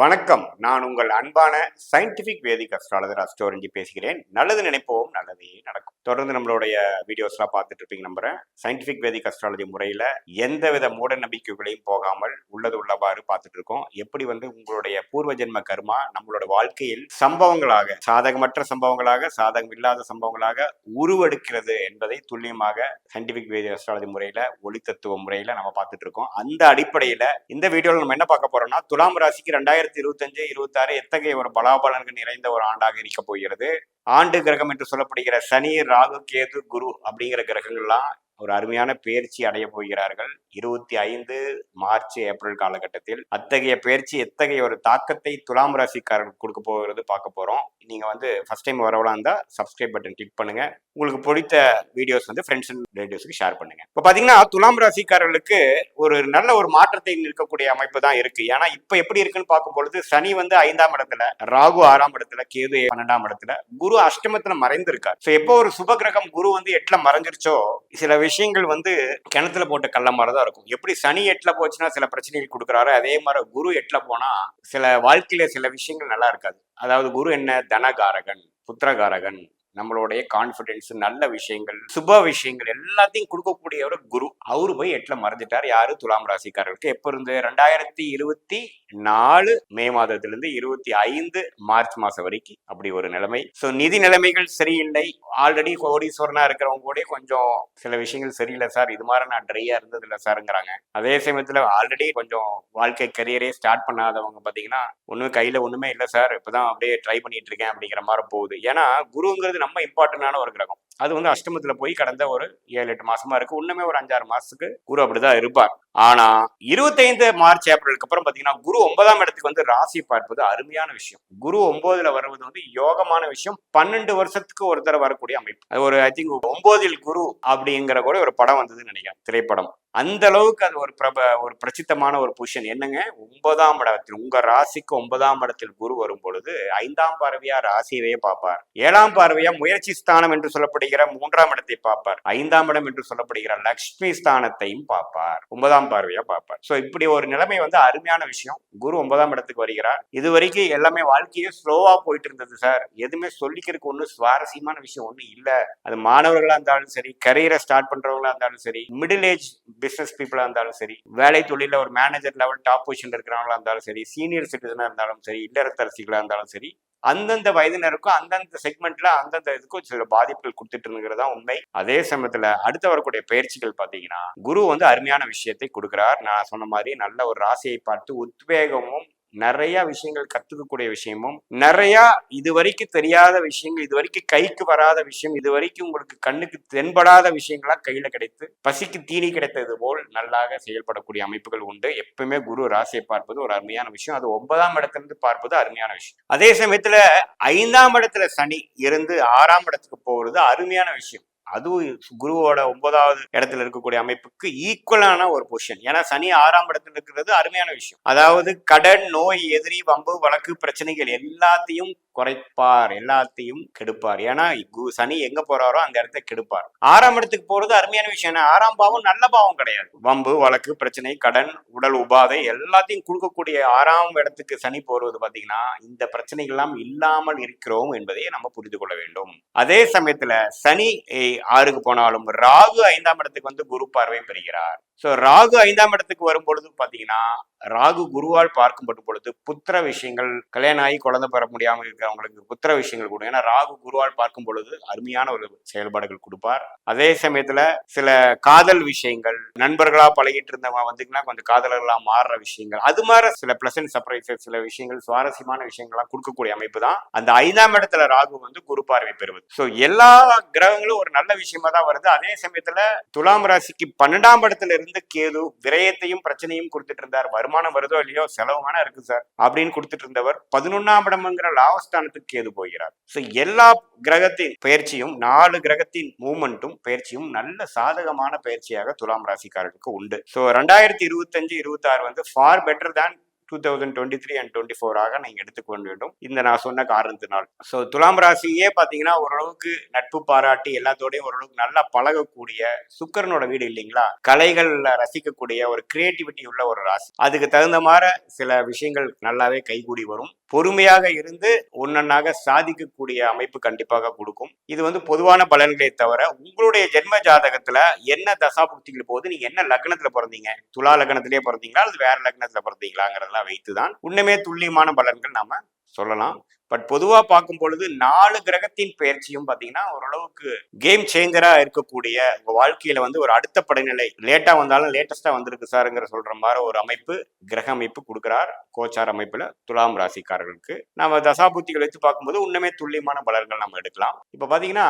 வணக்கம். நான் உங்கள் அன்பான சயின்டிபிக் வேதிக் அஸ்ட்ராலஜர் அஸ்டோரஞ்சி பேசுகிறேன். நல்லது நினைப்போம் நல்லதே நடக்கும். தொடர்ந்து நம்மளுடைய வீடியோஸ்லாம் பார்த்துட்டு இருப்பீங்க நம்புறேன். சயின்டிபிக் வேதிக் அஸ்ட்ராலஜி முறையில் எந்தவித மூட நம்பிக்கைகளையும் போகாமல் உள்ளது உள்ளவாறு பார்த்துட்டு இருக்கோம். எப்படி வந்து உங்களுடைய பூர்வ ஜென்ம கர்மா நம்மளோட வாழ்க்கையில் சம்பவங்களாக சாதகமற்ற சம்பவங்களாக சாதகம் இல்லாத சம்பவங்களாக உருவெடுக்கிறது என்பதை துல்லியமாக சயின்டிபிக் வேதிக் அஸ்ட்ராலஜி முறையில் ஒளி தத்துவ முறையில் நம்ம பார்த்துட்டு இருக்கோம். அந்த அடிப்படையில் இந்த வீடியோவில் நம்ம என்ன பார்க்க போறோம்னா துலாம் ராசிக்கு ரெண்டாயிரத்தி இருபத்தஞ்சு இருபத்தாறு எத்தகைய ஒரு பலாபலன்கள் நிறைந்த ஒரு ஆண்டாக இருக்க போகிறது? ஆண்டு கிரகம் என்று சொல்லப்படுகிற சனி ராகு கேது குரு அப்படிங்கிற கிரகங்கள்லாம் ஒரு அருமையான பயிற்சி அடைய போகிறார்கள். இருபத்தி ஐந்து மார்ச் ஏப்ரல் காலகட்டத்தில் அத்தகைய பயிற்சி எத்தகைய ஒரு தாக்கத்தை துலாம் ராசிக்காரர்கள் கொடுக்க போகிறது பார்க்க போறோம். நீங்கள் வந்து ஃபஸ்ட் டைம் வரவளா இருந்தால் சப்ஸ்கிரைப் பட்டன் கிளிக் பண்ணுங்க. உங்களுக்கு பிடித்த வீடியோஸ் வந்து ஃப்ரெண்ட்ஸ் அண்ட் ரிலேட்டிவ்ஸ்க்கு ஷேர் பண்ணுங்க. இப்போ பார்த்தீங்கன்னா துலாம் ராசிக்காரர்களுக்கு ஒரு நல்ல ஒரு மாற்றத்தை நிற்கக்கூடிய அமைப்பு தான் இருக்கு. ஏன்னா இப்போ எப்படி இருக்குன்னு பார்க்கும் பொழுது சனி வந்து ஐந்தாம் இடத்துல ராகு ஆறாம் இடத்துல கேது பன்னெண்டாம் இடத்துல குரு அஷ்டமத்தில் மறைந்திருக்கார். ஸோ எப்போ ஒரு சுப கிரகம் குரு வந்து எட்டில் மறைஞ்சிருச்சோ சில விஷயங்கள் வந்து கிணத்துல போட்ட கள்ள மாதிரி தான் இருக்கும். எப்படி சனி எட்டுல போச்சுன்னா சில பிரச்சனைகள் கொடுக்குறாரு. அதே மாதிரி குரு எட்டில் போனால் சில வாழ்க்கையில சில விஷயங்கள் நல்லா இருக்காது. அதாவது குரு என்ன தனகாரகன் புத்திரகாரகன் நம்மளுடைய கான்ஃபிடென்ஸ் நல்ல விஷயங்கள் சுப விஷயங்கள் எல்லாத்தையும் கொடுக்கக்கூடிய ஒரு குரு. அவரு போய் எட்டுல மறைஞ்சிட்டார். யாரு? துலாம் ராசிக்காரர்களுக்கு எப்ப இருந்து? ரெண்டாயிரத்தி இருபத்தி நாலு மே மாதத்திலிருந்து இருபத்தி ஐந்து மார்ச் மாசம் வரைக்கும் அப்படி ஒரு நிலைமை. ஸோ நிதி நிலைமைகள் சரியில்லை. ஆல்ரெடி கோடீஸ்வரனா இருக்கிறவங்க கூட கொஞ்சம் சில விஷயங்கள் சரியில்லை சார். இது மாதிரி நான் ட்ரையா இருந்தது இல்லை சாருங்கிறாங்க. அதே சமயத்துல ஆல்ரெடி கொஞ்சம் வாழ்க்கை கரியரே ஸ்டார்ட் பண்ணாதவங்க பாத்தீங்கன்னா ஒன்றும் கையில ஒண்ணுமே இல்லை சார். இப்பதான் அப்படியே ட்ரை பண்ணிட்டு இருக்கேன் அப்படிங்கிற மாதிரி போகுது. ஏன்னா குருங்கிறது நம்ம இம்பார்ட்டன்டான ஒரு கிரகம். அது வந்து அஷ்டமத்துல போய் கடந்த ஒரு ஏழு எட்டு மாசமா இருக்கு. இன்னுமே ஒரு அஞ்சாறு மாசத்துக்கு குரு அப்படிதான் இருப்பார். ஆனா இருபத்தைந்து மார்ச் ஏப்ரலுக்கு அப்புறம் பாத்தீங்கன்னா குரு ஒன்பதாம் இடத்துக்கு வந்து ராசி பார்ப்பது அருமையான விஷயம். குரு ஒன்பதுல வருவது வந்து யோகமான விஷயம். பன்னெண்டு வருஷத்துக்கு ஒரு தடவை வரக்கூடிய அமைப்பு. அது ஒரு ஐ திங்க் ஒன்பதில் குரு அப்படிங்கிற கூட ஒரு படம் வந்ததுன்னு நினைக்கிறேன். திரைப்படம். அந்த அளவுக்கு அது ஒரு பிரப ஒரு பிரசித்தமான ஒரு பொசிஷன் என்னங்க? ஒன்பதாம் இடத்தில் உங்க ராசிக்கு ஒன்பதாம் இடத்தில் குரு வரும் பொழுது ஐந்தாம் பார்வையா ராசியவே பார்ப்பார். ஏழாம் பார்வையா முயற்சி ஸ்தானம் என்று சொல்லப்படுகிற மூன்றாம் இடத்தை பார்ப்பார். ஐந்தாம் இடம் என்று சொல்லப்படுகிற லக்ஷ்மி ஸ்தானத்தையும் பார்ப்பார். ஒன்பதாம் பார்வையா பார்ப்பார். சோ இப்படி ஒரு நிலைமை வந்து அருமையான விஷயம். குரு ஒன்பதாம் இடத்துக்கு வருகிறார். இது வரைக்கும் எல்லாமே வாழ்க்கையே ஸ்லோவா போயிட்டு இருந்தது சார் எதுவுமே சொல்லிக்கிறதுக்கு ஒன்றும் சுவாரஸ்யமான விஷயம் ஒன்றும் இல்லை. அது மாணவர்களா இருந்தாலும் சரி கரியரை ஸ்டார்ட் பண்றவங்களா இருந்தாலும் சரி மிடில் ஏஜ் பிசினஸ் பீப்புளா இருந்தாலும் சரி வேலை தொழில ஒரு மேனேஜர் லெவல் டாப் பொசிஷன் இருக்கிறவங்களா இருந்தாலும் சரி சீனியர் சிட்டிசனா இருந்தாலும் சரி இல்லறத்தரசிகளா இருந்தாலும் சரி அந்தந்த வயதினருக்கும் அந்தந்த செக்மெண்ட்ல அந்தந்த இதுக்கும் சில பாதிப்புகள் கொடுத்துட்டு இருக்கிறதா உண்மை. அதே சமயத்துல அடுத்து வரக்கூடிய பயிற்சிகள் பாத்தீங்கன்னா குரு வந்து அருமையான விஷயத்தை கொடுக்கிறார். நான் சொன்ன மாதிரி நல்ல ஒரு ராசியை பார்த்து உத்வேகமும் நிறைய விஷயங்கள் கத்துக்கக்கூடிய விஷயமும் நிறைய இது வரைக்கும் தெரியாத விஷயங்கள் இது வரைக்கும் கைக்கு வராத விஷயம் இது வரைக்கும் உங்களுக்கு கண்ணுக்கு தென்படாத விஷயங்களா கையில கிடைத்து பசிக்கு தீனி கிடைத்தது போல் நல்லாக செயல்படக்கூடிய அமைப்புகள் உண்டு. எப்பவுமே குரு ராசியை பார்ப்பது ஒரு அருமையான விஷயம். அது ஒன்பதாம் இடத்திலிருந்து பார்ப்பது அருமையான விஷயம். அதே சமயத்துல ஐந்தாம் இடத்துல சனி இருந்து ஆறாம் இடத்துக்கு போறது அருமையான விஷயம். அதுவும் குருவோட ஒன்பதாவது இடத்துல இருக்கக்கூடிய அமைப்புக்கு ஈக்குவலான ஒரு பொசிஷன் ஏன்னா சனி ஆறாம் இடத்துல இருக்கிறது அருமையான விஷயம். அதாவது கடன் நோய் எதிரி வம்பு வழக்கு பிரச்சனைகள் எல்லாத்தையும் குறைப்பார். எல்லாத்தையும் கெடுப்பார். ஏன்னா கு- சனி எங்க போறாரோ அந்த இடத்த கெடுப்பார். ஆறாம் இடத்துக்கு போறது அருமையான விஷயம். என்ன ஆறாம் பாவம் நல்ல பாவம் கிடையாது. வம்பு வழக்கு பிரச்சனை கடன் உடல் உபாதை எல்லாத்தையும் கொடுக்கக்கூடிய ஆறாம் இடத்துக்கு சனி போறது பாத்தீங்கன்னா இந்த பிரச்சனைகள் எல்லாம் இல்லாமல் இருக்கிறோம் என்பதை நம்ம புரிந்து கொள்ள வேண்டும். அதே சமயத்துல சனி ஆறுக்கு போனாலும் ராகு ஐந்தாம் இடத்துக்கு வந்து குரு பார்வை பெறுகிறார். சோ ராகு ஐந்தாம் இடத்துக்கு வரும் பொழுது பாத்தீங்கன்னா ராகு குருவால் பார்க்கப்படும் பொழுது புத்திர விஷயங்கள் கல்யாணம் ஆகி குழந்தை பெற முடியாமல் இருக்கிறவங்களுக்கு புத்திர விஷயங்கள் கொடுக்கும். ஏன்னா ராகு குருவால் பார்க்கும் பொழுது அருமையான ஒரு செயல்பாடுகள் கொடுப்பார். அதே சமயத்துல சில காதல் விஷயங்கள் நண்பர்களா பழகிட்டு இருந்தவங்க வந்தீங்கன்னா கொஞ்சம் காதலர்களா மாறுற விஷயங்கள் அது மாதிரி சில பிளசன்ட் சர்ப்ரைசஸ் சில விஷயங்கள் சுவாரஸ்யமான விஷயங்கள்லாம் கொடுக்கக்கூடிய அமைப்பு தான். அந்த ஐந்தாம் இடத்துல ராகு வந்து குரு பார்வை பெறுவது. ஸோ எல்லா கிரகங்களும் ஒரு நல்ல விஷயமா தான் வருது. அதே சமயத்துல துலாம் ராசிக்கு பன்னெண்டாம் இடத்துல இருந்து கேது விரயத்தையும் பிரச்சனையும் கொடுத்துட்டு இருந்தார். வருமானம் வருதோ இல்லையோ செலவு வேணா இருக்கு சார். அப்படின்னு கொடுத்துட்டு இருந்தவர் பதினொன்னாம் இடம்ங்கிற லாபஸ்தானத்துக்கு கேது போகிறார். ஸோ எல்லா கிரகத்தின் பயிற்சியும் நாலு கிரகத்தின் மூமெண்ட்டும் பயிற்சியும் நல்ல சாதகமான பயிற்சியாக துலாம் ராசிக்காரர்களுக்கு உண்டு. ஸோ ரெண்டாயிரத்தி இருபத்தஞ்சு இருபத்தாறு வந்து ஃபார் பெட்டர் தான் two thousand twenty three and twenty ஃபோராக நீங்கள் எடுத்துக்க வேண்டும். இந்த நான் சொன்ன காரணத்தினால். ஸோ துலாம் ராசியே பார்த்தீங்கன்னா ஓரளவுக்கு நட்பு பாராட்டி எல்லாத்தோடையும் ஓரளவுக்கு நல்லா பழகக்கூடிய சுக்கரனோட வீடு இல்லைங்களா? கலைகளில் ரசிக்கக்கூடிய ஒரு கிரியேட்டிவிட்டி உள்ள ஒரு ராசி. அதுக்கு தகுந்த மாதிரி சில விஷயங்கள் நல்லாவே கைகூடி வரும். பொறுமையாக இருந்து ஒன்னொன்னாக சாதிக்கக்கூடிய அமைப்பு கண்டிப்பாக கொடுக்கும். இது வந்து பொதுவான பலன்களை தவிர உங்களுடைய ஜென்ம ஜாதகத்துல என்ன தசாபுக்திகள் போது நீங்க என்ன லக்னத்துல பிறந்தீங்க? துலா லக்னத்திலே பிறந்தீங்களா? அல்லது வேற லக்னத்துல பிறந்தீங்களாங்கிறதெல்லாம் வைத்துதான் உண்மையே துல்லியமான பலன்கள் நாம சொல்லலாம். பட் பொதுவா பார்க்கும் பொழுது நாலு கிரகத்தின் பயிற்சியும் பாத்தீங்கன்னா ஓரளவுக்கு கேம் சேஞ்சரா இருக்கக்கூடிய உங்க வாழ்க்கையில வந்து ஒரு அடுத்த படிநிலை லேட்டா வந்தாலும் லேட்டஸ்டா வந்திருக்கு சாருங்கிற சொல்ற மாதிரி ஒரு அமைப்பு கிரக அமைப்பு கொடுக்கிறார். கோச்சார் அமைப்புல துலாம் ராசிக்காரர்களுக்கு. நம்ம தசாபுத்திகள் வச்சு பார்க்கும்போது உண்மையே துல்லியமான பலன்கள் நம்ம எடுக்கலாம். இப்ப பாத்தீங்கன்னா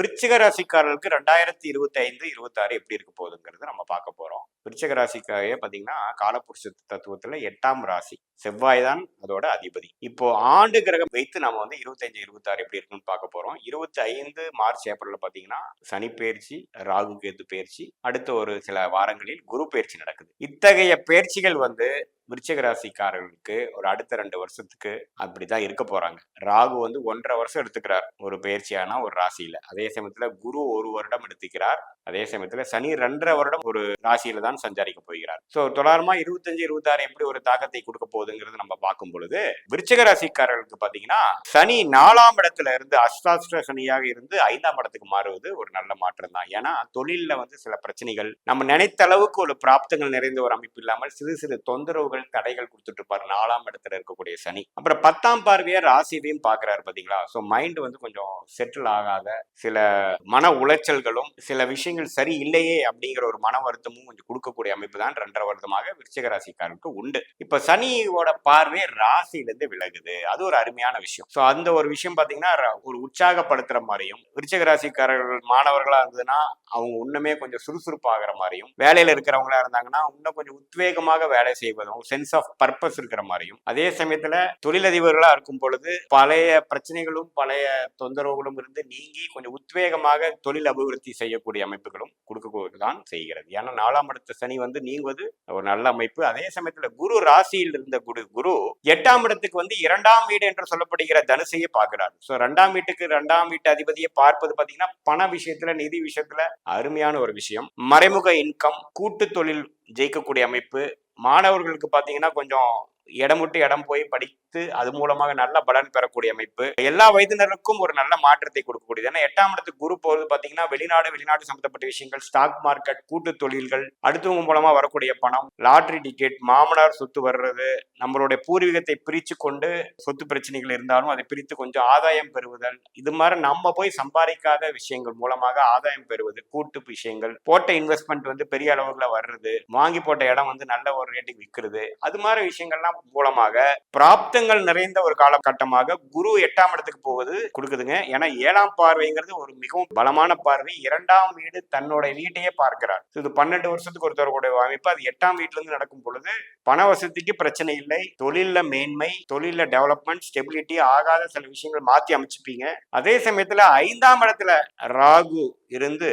விருச்சிக ராசிக்காரர்களுக்கு ரெண்டாயிரத்தி இருபத்தி ஐந்து இருபத்தாறு எப்படி இருக்க போகுதுங்கிறது நம்ம பார்க்க போறோம். விருச்சக ராசிக்காகவே பார்த்தீங்கன்னா காலப்புருஷ தத்துவத்தில் எட்டாம் ராசி. செவ்வாய் தான் அதோட அதிபதி. இப்போ ஆண்டு கிரகம் வைத்து நம்ம வந்து இருபத்தஞ்சு இருபத்தாறு எப்படி இருக்குன்னு பார்க்க போறோம். இருபத்தி ஐந்து மார்ச் ஏப்ரல்ல பார்த்தீங்கன்னா சனி பயிற்சி ராகு கேது பயிற்சி அடுத்த ஒரு சில வாரங்களில் குரு பயிற்சி நடக்குது. இத்தகைய பயிற்சிகள் வந்து விருச்சக ராசிக்காரர்களுக்கு ஒரு அடுத்த ரெண்டு வருஷத்துக்கு அப்படிதான் இருக்க போறாங்க. ராகு வந்து ஒன்றரை வருஷம் எடுத்துக்கிறார் ஒரு பயிற்சியான ஒரு ராசியில. அதே சமயத்துல குரு ஒரு வருடம் எடுத்துக்கிறார். அதே சமயத்துல சனி ரெண்டரை வருடம் ஒரு ராசியில தான் சஞ்சாரிக்க போகிறார். சோ தொடர்மா இருபத்தஞ்சு இருபத்தாறு எப்படி ஒரு தாக்கத்தை கொடுக்க போகுதுங்கிறது நம்ம பார்க்கும் பொழுது விருச்சிக ராசிக்காரர்களுக்கு பாத்தீங்கன்னா சனி நாலாம் இடத்துல இருந்து அஷ்டாஷ்ட சனியாக இருந்து ஐந்தாம் இடத்துக்கு மாறுவது ஒரு நல்ல மாற்றம் தான். ஏன்னா தொழில்ல வந்து சில பிரச்சனைகள் நம்ம நினைத்த அளவுக்கு ஒரு பிராப்தங்கள் நிறைந்த ஒரு அமைப்பு இல்லாமல் சிறு சிறு தொந்தரவுகள் தடைகள் கொடுத்துட்டு இருப்பாரு நாலாம் இடத்துல இருக்கக்கூடிய சனி. அப்புறம் பத்தாம் பார்வையை ராசியையும் பாக்குறாரு பாத்தீங்களா? ஸோ மைண்ட் வந்து கொஞ்சம் செட்டில் ஆகாத சில மன உளைச்சல்களும் சில விஷயங்கள் சரி இல்லையே அப்படிங்கிற ஒரு மன வருத்தமும் கொஞ்சம் கொடுக்கக்கூடிய அமைப்பு தான் ரெண்டரை வருடமாக விருச்சிக ராசிக்காரருக்கு உண்டு. இப்ப சனியோட பார்வை ராசியிலிருந்து விலகுது. அது ஒரு அருமையான விஷயம். ஸோ அந்த ஒரு விஷயம் பாத்தீங்கன்னா ஒரு உற்சாகப்படுத்துற மாதிரியும் விருச்சிக ராசிக்காரர்கள் மாணவர்களா இருந்ததுன்னா அவங்க இன்னுமே கொஞ்சம் சுறுசுறுப்பாகிற மாதிரியும் வேலையில இருக்கிறவங்களா இருந்தாங்கன்னா இன்னும் கொஞ்சம் உத்வேகமாக வேலை செய்வதும் சென்ஸ் ஆஃப் பர்பஸ் இருக்கிற மாதிரியும். அதே சமயத்துல தொழிலதிபர்களா இருக்கும் பொழுது பழைய பிரச்சனைகளும் பழைய தொந்தரவுகளும் இருந்து நீங்கி கொஞ்சம் உத்வேகமாக தொழில் அபிவிருத்தி செய்யக்கூடிய அமைப்புகளும் கொடுக்க தான் செய்கிறது. ஏன்னா நாலாம் இடத்த சனி வந்து நீங்குவது ஒரு நல்ல அமைப்பு. அதே சமயத்துல குரு ராசியில் இருந்த குரு குரு எட்டாம் இடத்துக்கு வந்து இரண்டாம் வீடு என்று சொல்லப்படுகிற தனுசையை பார்க்கிறார். சோ ரெண்டாம் வீட்டுக்கு ரெண்டாம் வீட்டு அதிபதியை பார்ப்பது பாத்தீங்கன்னா பண விஷயத்துல நிதி விஷயத்துல அருமையான ஒரு விஷயம். மறைமுக இன்கம் கூட்டு தொழில் ஜெயிக்கக்கூடிய அமைப்பு மாணவர்களுக்கு பாத்தீங்கன்னா கொஞ்சம் இடம் விட்டு இடம் போய் படித்து அது மூலமாக நல்ல பலன் பெறக்கூடிய அமைப்பு. எல்லா வயதினருக்கும் ஒரு நல்ல மாற்றத்தை கொடுக்கக்கூடியது. ஏன்னா எட்டாம் இடத்துக்கு குரு போகிறது பாத்தீங்கன்னா வெளிநாடு வெளிநாடு சம்பந்தப்பட்ட விஷயங்கள் ஸ்டாக் மார்க்கெட் கூட்டு தொழில்கள் அடுத்தவங்க மூலமா வரக்கூடிய பணம் லாட்ரி டிக்கெட் மாமனார் சொத்து வர்றது நம்மளுடைய பூர்வீகத்தை பிரித்து கொண்டு சொத்து பிரச்சனைகள் இருந்தாலும் அதை பிரித்து கொஞ்சம் ஆதாயம் பெறுவதல் இது மாதிரி நம்ம போய் சம்பாதிக்காத விஷயங்கள் மூலமாக ஆதாயம் பெறுவது கூட்டு விஷயங்கள் போட்ட இன்வெஸ்ட்மெண்ட் வந்து பெரிய அளவுல வர்றது வாங்கி போட்ட இடம் வந்து நல்ல ஒரு ரேட்டுக்கு விற்கிறது அது மாதிரி விஷயங்கள்லாம் மூலமாக பிராப்தங்கள் நிறைந்த ஒரு காலகட்டமாக குரு எட்டாம் இடத்துக்கு போவது கொடுக்குதுங்க. ஏன்னா ஏழாம் பார்வைங்கிறது ஒரு மிகவும் பலமான பார்வை. இரண்டாம் வீடு தன்னோட வீட்டையே பார்க்கிறார். இது பன்னெண்டு வருஷத்துக்கு ஒரு தரக்கூடிய அமைப்பு. அது எட்டாம் வீட்டுல இருந்து நடக்கும் பொழுது பண வசதிக்கு பிரச்சனை இல்லை. தொழில மேன்மை தொழில டெவலப்மெண்ட் ஸ்டெபிலிட்டி ஆகாத சில விஷயங்கள் மாத்தி அமைச்சுப்பீங்க. அதே சமயத்துல ஐந்தாம் இடத்துல ராகு இருந்து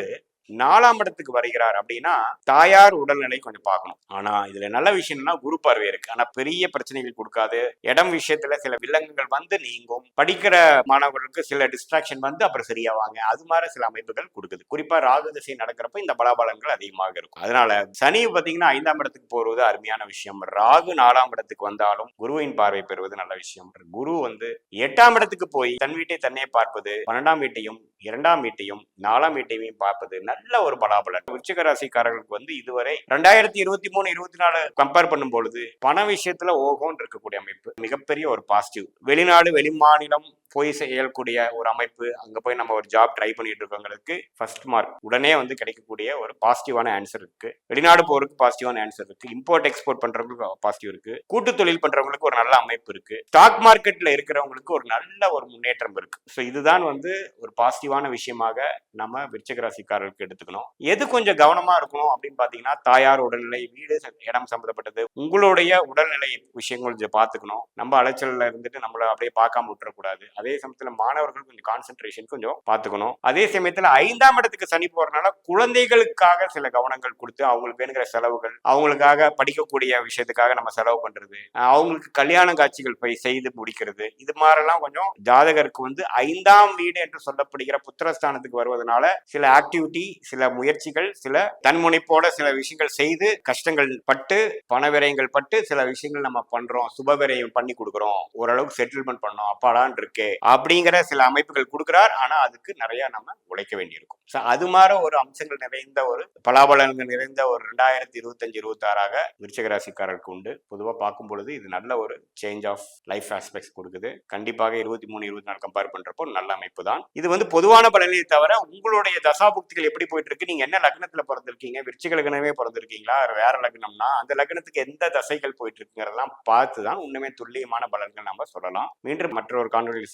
நாலாம் இடத்துக்கு வருகிறார் அப்படின்னா தாயார் உடல்நிலை கொஞ்சம் பார்க்கணும். ஆனா இதுல நல்ல விஷயம்னா குரு பார்வை இருக்கு. ஆனா பெரிய பிரச்சனைகள் கொடுக்காது. இடம் விஷயத்துல சில வில்லங்கங்கள் வந்து நீங்கும். படிக்கிற மாணவர்களுக்கு சில டிஸ்ட்ராக்ஷன் வந்து அப்புறம் சரியாவாங்க அது மாதிரி சில அமைப்புகள் கொடுக்குது. குறிப்பா ராகு திசை நடக்கிறப்ப இந்த பலாபலங்கள் அதிகமாக இருக்கும். அதனால சனி பாத்தீங்கன்னா ஐந்தாம் இடத்துக்கு போறது அருமையான விஷயம். ராகு நாலாம் இடத்துக்கு வந்தாலும் குருவின் பார்வை பெறுவது நல்ல விஷயம். குரு வந்து எட்டாம் இடத்துக்கு போய் தன் வீட்டை தன்னையே பார்ப்பது பன்னெண்டாம் வீட்டையும் இரண்டாம் வீட்டையும் நாலாம் வீட்டையும் பார்ப்பது நல்ல ஒரு பலாபலன். விருச்சிக ராசிக்காரர்களுக்கு வந்து இதுவரை ரெண்டாயிரத்தி இருபத்தி மூணு இருபத்தி நாலு கம்பேர் பண்ணும் பொழுது பண விஷயத்துல ஓகோன்னு இருக்கக்கூடிய அமைப்பு மிகப்பெரிய ஒரு பாசிட்டிவ் வெளிநாடு வெளிமாநிலம் போய் செய்யக்கூடிய ஒரு அமைப்பு அங்க போய் நம்ம ஒரு ஜாப் ட்ரை பண்ணிட்டு இருக்கவங்களுக்கு ஃபர்ஸ்ட் மார்க் உடனே வந்து கிடைக்கக்கூடிய ஒரு பாசிட்டிவான ஆன்சர் இருக்கு. வெளிநாடு போறதுக்கு பாசிட்டிவான ஆன்சர் இருக்கு. இம்போர்ட் எக்ஸ்போர்ட் பண்றவங்களுக்கு பாசிட்டிவ் இருக்கு. கூட்டு தொழில் பண்றவங்களுக்கு ஒரு நல்ல அமைப்பு இருக்கு. ஸ்டாக் மார்க்கெட்ல இருக்கிறவங்களுக்கு ஒரு நல்ல ஒரு முன்னேற்றம் இருக்கு. ஸோ இதுதான் வந்து ஒரு பாசிட்டிவான விஷயமாக நம்ம விருச்சிக ராசிக்காரர்களுக்கு எடுத்துக்கணும். எது கொஞ்சம் கவனமா இருக்கணும் அப்படின்னு பாத்தீங்கன்னா தாயார் உடல்நிலை வீடு இடம் சம்பந்தப்பட்டது உங்களுடைய உடல்நிலை விஷயங்கள் கொஞ்சம் பார்த்துக்கணும் நம்ம அலைச்சல்ல இருந்துட்டு நம்மள அப்படியே பார்க்காம விட்டுறக்கூடாது. அதே சமயத்துல மாணவர்கள் கொஞ்சம் கான்சென்ட்ரேஷன் கொஞ்சம் பார்த்துக்கணும். அதே சமயத்துல ஐந்தாம் இடத்துக்கு சனி போறதுனால குழந்தைகளுக்காக சில கவனங்கள் கொடுத்து அவங்களுக்கு வேணுங்கிற செலவுகள் அவங்களுக்காக படிக்கக்கூடிய விஷயத்துக்காக நம்ம செலவு பண்றது அவங்களுக்கு கல்யாண காட்சிகள் போய் செய்து முடிக்கிறது இது மாதிரிலாம் கொஞ்சம் ஜாதகருக்கு வந்து ஐந்தாம் வீடு என்று சொல்லப்படுகிற புத்திரஸ்தானத்துக்கு வருவதனால சில ஆக்டிவிட்டி சில முயற்சிகள் சில தன்முனைப்போட சில விஷயங்கள் செய்து கஷ்டங்கள் பட்டு பண விரயங்கள் பட்டு சில விஷயங்கள் நம்ம பண்றோம் சுப விரயம் பண்ணி கொடுக்குறோம். ஓரளவுக்கு செட்டில்மெண்ட் பண்ணோம். அப்பாடான் இருக்கு. அப்படிங்கிற சில அமைப்புகள் கொடுக்குறார். ஆனா அதுக்கு நிறைய நம்ம உழைக்க வேண்டியிருக்கும். ஸோ அது மாதிரி ஒரு அம்சங்கள் நிறைந்த ஒரு பலாபலன்கள் நிறைந்த ஒரு ரெண்டாயிரத்தி இருபத்தஞ்சு இருபத்தாறாக விருச்சிக ராசிக்காரருக்கு உண்டு. பொதுவாக பார்க்கும் பொழுது இது நல்ல ஒரு சேஞ்ச் ஆஃப் லைஃப் ஆஸ்பெக்ட்ஸ் கொடுக்குது. கண்டிப்பாக இருபத்தி மூணு இருபத்தி நாலு கம்பேர் பண்றப்போ நல்ல அமைப்பு தான். இது வந்து பொதுவான பலனே தவிர உங்களுடைய தசாபுக்திகள் எப்படி போயிட்டு இருக்கு நீங்க என்ன லக்னத்துல பிறந்திருக்கீங்க? விருச்சிக லக்னமே பிறந்திருக்கீங்களா? வேற லக்னம்னா அந்த லக்னத்துக்கு எந்த தசைகள் போயிட்டு இருக்குங்கிறதெல்லாம் பார்த்து தான் உண்மையே துல்லியமான பலன்கள் நம்ம சொல்லலாம். மீண்டும் மற்றொரு காணொலியில்